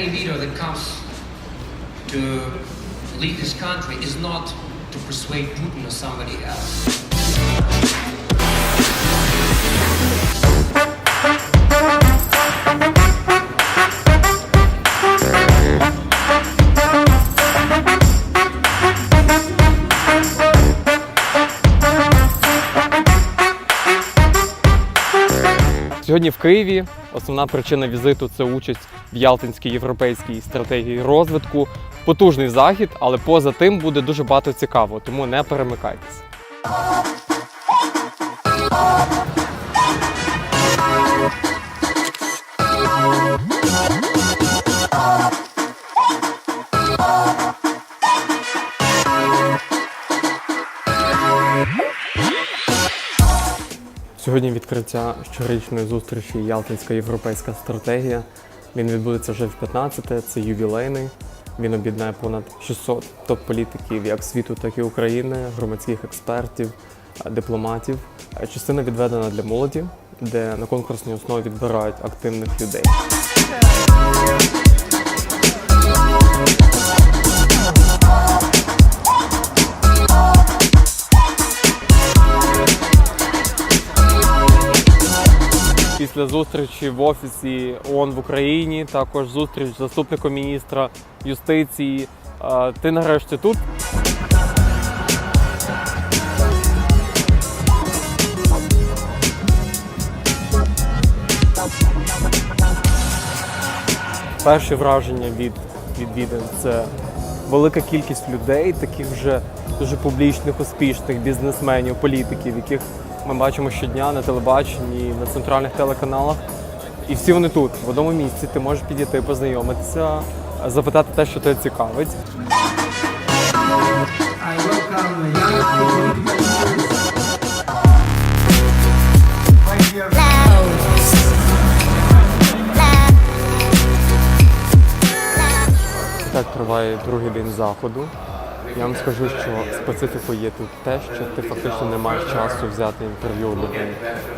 any leader that comes to lead this country is not to persuade Putin or somebody else. Сьогодні в Києві основна причина візиту це участь в Ялтинській європейській стратегії розвитку. Потужний захід, але поза тим буде дуже багато цікавого, тому не перемикайтесь. Сьогодні відкриття щорічної зустрічі Ялтинська європейська стратегія. Він відбудеться вже в 15-те, це ювілейний. Він об'єднає понад 600 топ-політиків як світу, так і України, громадських експертів, дипломатів. Частина відведена для молоді, де на конкурсній основі відбирають активних людей. Після зустрічі в офісі ООН в Україні, також зустріч з заступником міністра юстиції. Ти нарешті тут. Перші враження від відвідин це велика кількість людей, таких вже дуже публічних, успішних бізнесменів, політиків, яких ми бачимо щодня на телебаченні, на центральних телеканалах. І всі вони тут, в одному місці. Ти можеш підійти, познайомитися, запитати те, що тебе цікавить. Так триває другий день заходу. Я вам скажу, що специфікою є тут те, що ти фактично не маєш часу взяти інтерв'ю у людини.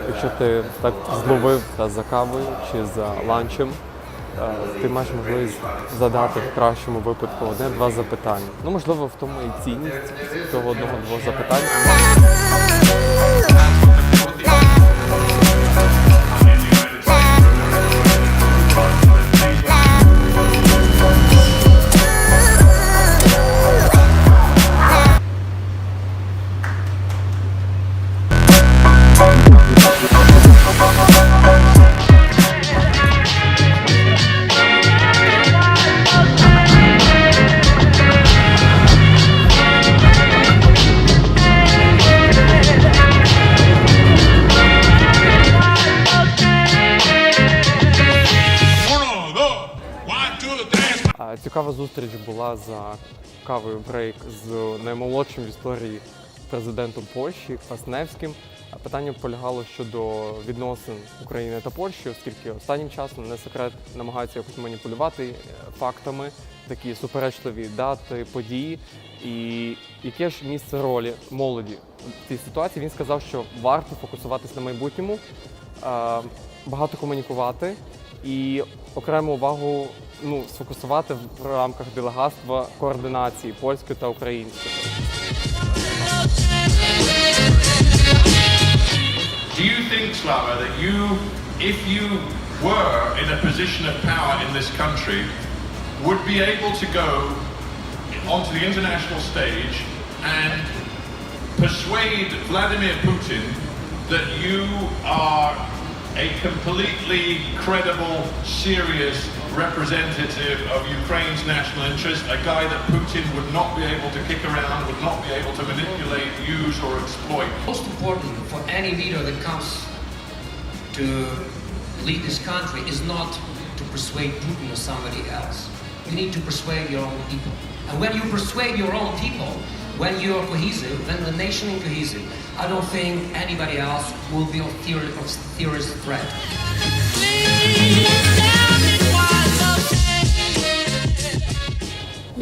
Якщо ти так зловив та за кавою чи за ланчем, е, ти маєш можливість задати в кращому випадку одне-два запитання. Ну, можливо, в тому і цінність цього одного-двох запитань. Цікава зустріч була за кавою брейк з наймолодшим в історії президентом Польщі Квасневським. Питання полягало щодо відносин України та Польщі, оскільки останнім часом не секрет намагаються якось маніпулювати е, фактами, такі суперечливі дати, події. І яке ж місце ролі молоді в цій ситуації? Він сказав, що варто фокусуватись на майбутньому, е, багато комунікувати і окрему увагу ну, сфокусувати в рамках делегатства координації польської та української. Do you think, Slava, that you, if you were in a position of power in this country, would be able to go onto the international stage and persuade Vladimir Putin that you are a completely credible, serious representative of Ukraine's national interest, a guy that Putin would not be able to kick around, would not be able to manipulate, use, or exploit? Most important for any leader that comes to lead this country is not to persuade Putin or somebody else. You need to persuade your own people. And when you persuade your own people, when you're cohesive, when the nation is cohesive, I don't think anybody else will be a theory- of serious threat.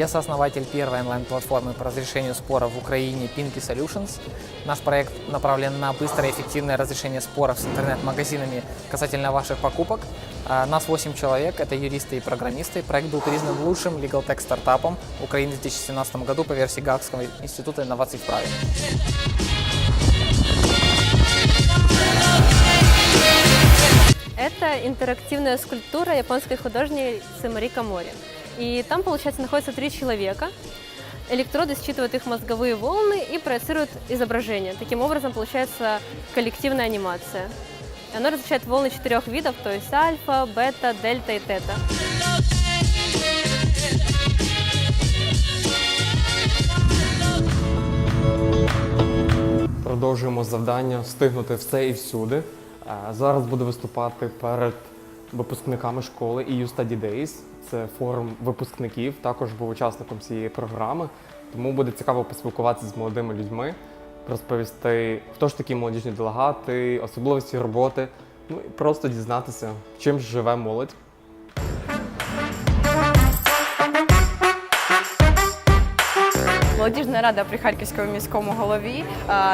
Я сооснователь первой онлайн-платформы по разрешению споров в Украине Pinky Solutions. Наш проект направлен на быстрое и эффективное разрешение споров с интернет-магазинами касательно ваших покупок. А, Нас 8 человек, это юристы и программисты. Проект был признан лучшим legal tech стартапом Украины в 2017 году по версии Гаагского института инноваций в праве. Это интерактивная скульптура японской художницы Марика Мори. И там, получается, находится три человека. Электроды считывают их мозговые волны и проецируют изображение. Таким образом, получается коллективная анимация. И Она различает волны четырех видов, то есть альфа, бета, дельта и тета. Продовжуємо завдання встигнути все і всюди. Е, Зараз буду виступати перед випускниками школи EU Study Days. Це форум випускників. Також був учасником цієї програми. Тому буде цікаво поспілкуватися з молодими людьми, розповісти, хто ж такі молодіжні делегати, особливості роботи. Ну і просто дізнатися, чим живе молодь. Молодіжна рада при Харківському міському голові.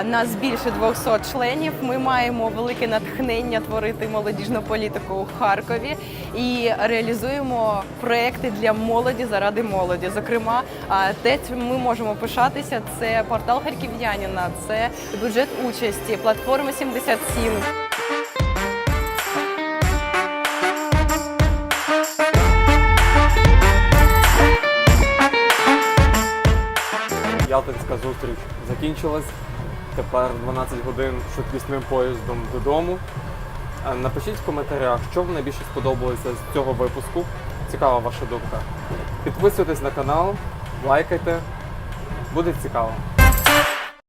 Нас більше 200 членів. Ми маємо велике натхнення творити молодіжну політику у Харкові і реалізуємо проекти для молоді заради молоді. Зокрема, те, чим ми можемо пишатися, це портал Харків'янина, це бюджет участі, платформа 77. Ялтинська зустріч закінчилась. Тепер 12 годин швидкісним поїздом додому. Е, Напишіть в коментарях, що вам найбільше сподобалося з цього випуску. Цікава ваша думка. Підписуйтесь на канал, лайкайте. Буде цікаво.